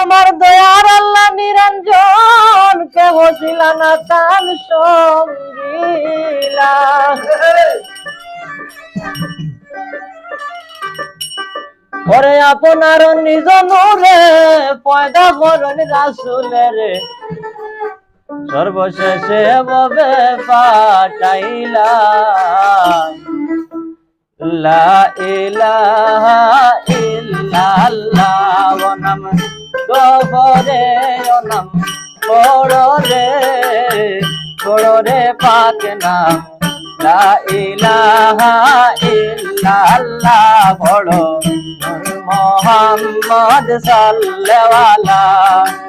আমার দয়ার আল্লাহ নিরঞ্জন, কেহ ছিল না তার সঙ্গীলা। ওরে আপনার নিজ নূরে পয়দা করুন রাসুলের। সর্বশেষে ববে পাঠাইলা লা ইলাহা ইল্লাল্লাহ নাম গোবরে অনাম পড়রে পড়রে পাক নাম লা ইলাহা ইল্লাল্লাহ বড় মোহাম্মদ সাল্লাল্লাহু।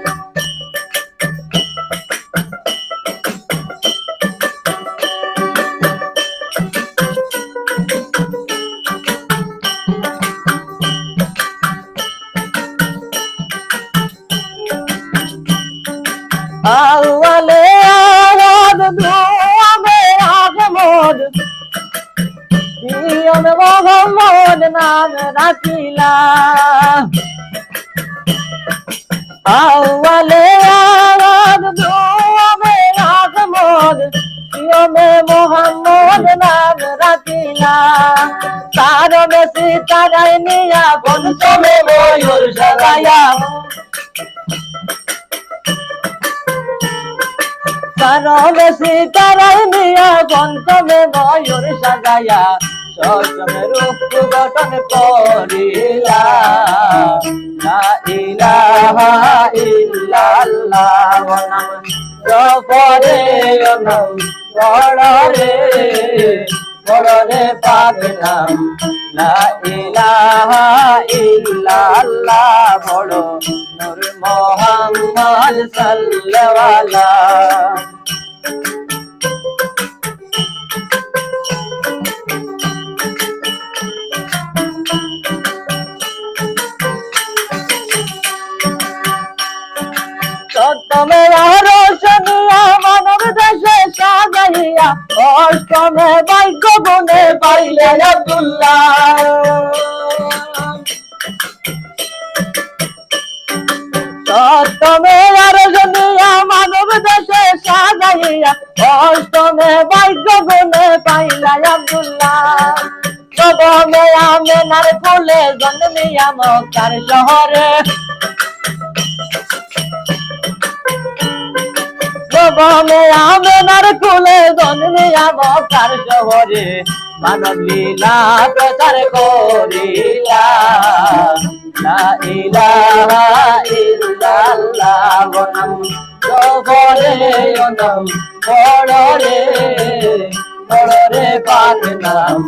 আউয়ালে আওয়াজ দুয়াবে আগমদ দিয়ম মোহাম্মদ নাম রাখিলা আউয়ালে আওয়াজ দুয়াবে আগমদ দিয়মে মোহাম্মদ নাম রাখিলা তার বেশি তারাই নিয়া বংশমে কারও বেশি তারাই নিয়া পঞ্চমে ময়ূর সাজাইয়া সপ্তমে রূপ গঠন করিলা। লা ইলাহা ইল্লাল্লাহ নাম জপরে নাম বড়রে বড়রে পাক নাম লা ইলাহা ইল্লাল্লাহ বড় নূর মোহাম্মদ সাল্লাল্লাহু অষ্টমে ভাগ্য গুণে পাইলে আব্দুল্লাহ। সপ্তমে রোশনিয়া মানব দেশে সাজাইয়া, অষ্টমে ভাগ্য গুণে পাইলে আব্দুল্লাহ। নবমে আমেনার কোলে জন্মিয়া মক্কার শহরে। নবমে আমেনার কোলে মক্কার শহরে? মানব লীলা প্রচার করিলা। লা ইলাহা ইল্লাল্লাহ নাম জবরে নাম বড়রে বড়রে পাক নাম।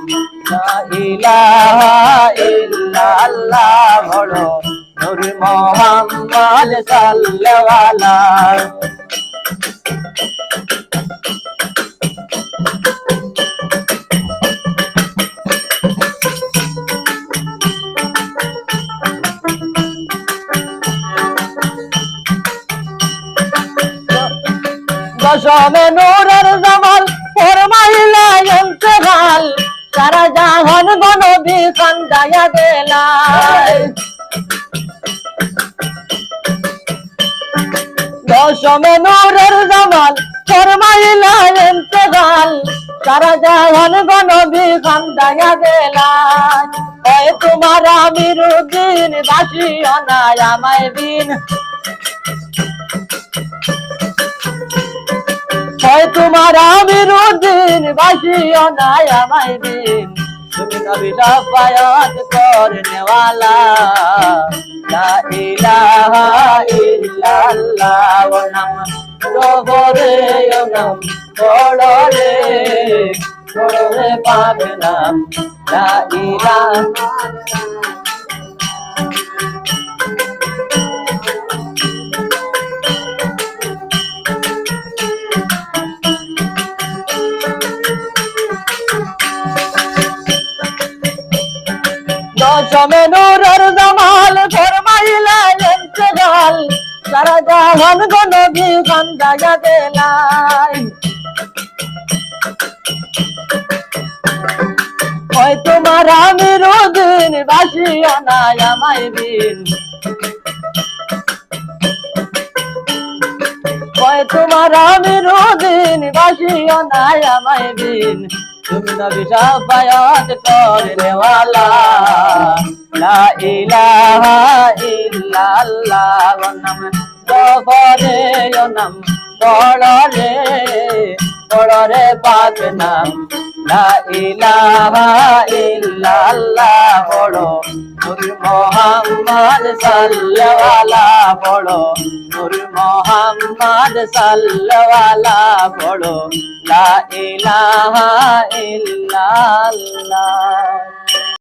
লা ইলাহা ইল্লাল্লাহ বড় নূর মোহাম্মদ সাল্লাল্লাহু দশমে নূরের জামাল ফরমাইলা ইন্তেকাল সারা জাহান গনবি কান্দায়া দেলায় দশমে নূরের জামাল ফরমাইলা ইন্তেকাল সারা জাহান গনবি কান্দায়া দেলায় ওই তোমার আমির উদ্দিন দাসী অনায় আমায় বিন হয় তোমার আমির উদ্দিন বাসিও নাই আমায় দিন তুমি নবী সাফায়াত করে নেওয়ালা। লা ইলাহা ইল্লাল্লাহ, ও নাম জবরে ও নাম বড়রে বড়রে পাক নাম। লা ইলাহা জমে নুরর জামাল, ফরমাইলা ইন্তজাল সারা জাহান গো নবী বান্দা যাবে নাই হয় তোমার আমি রোদিন বাসিও নাই আমায় দিন। হয় তোমার আমি রোদিন বাসিও নাই আমায় দিন। তুমি নবী সাফায়াত করে ওয়ালা লা ইলাহা ইল্লাল্লাহ নাম ও নাম পড়রে পড়রে পাক নাম লা ইলাহা ইল্লাল্লাহ পড়ো। নূর মোহাম্মদ সাল্লাল্লাহ পড়ো। নূর মোহাম্মদ সাল্লাল্লাহ পড়ো। লা ইলাহা ইল্লাল্লাহ।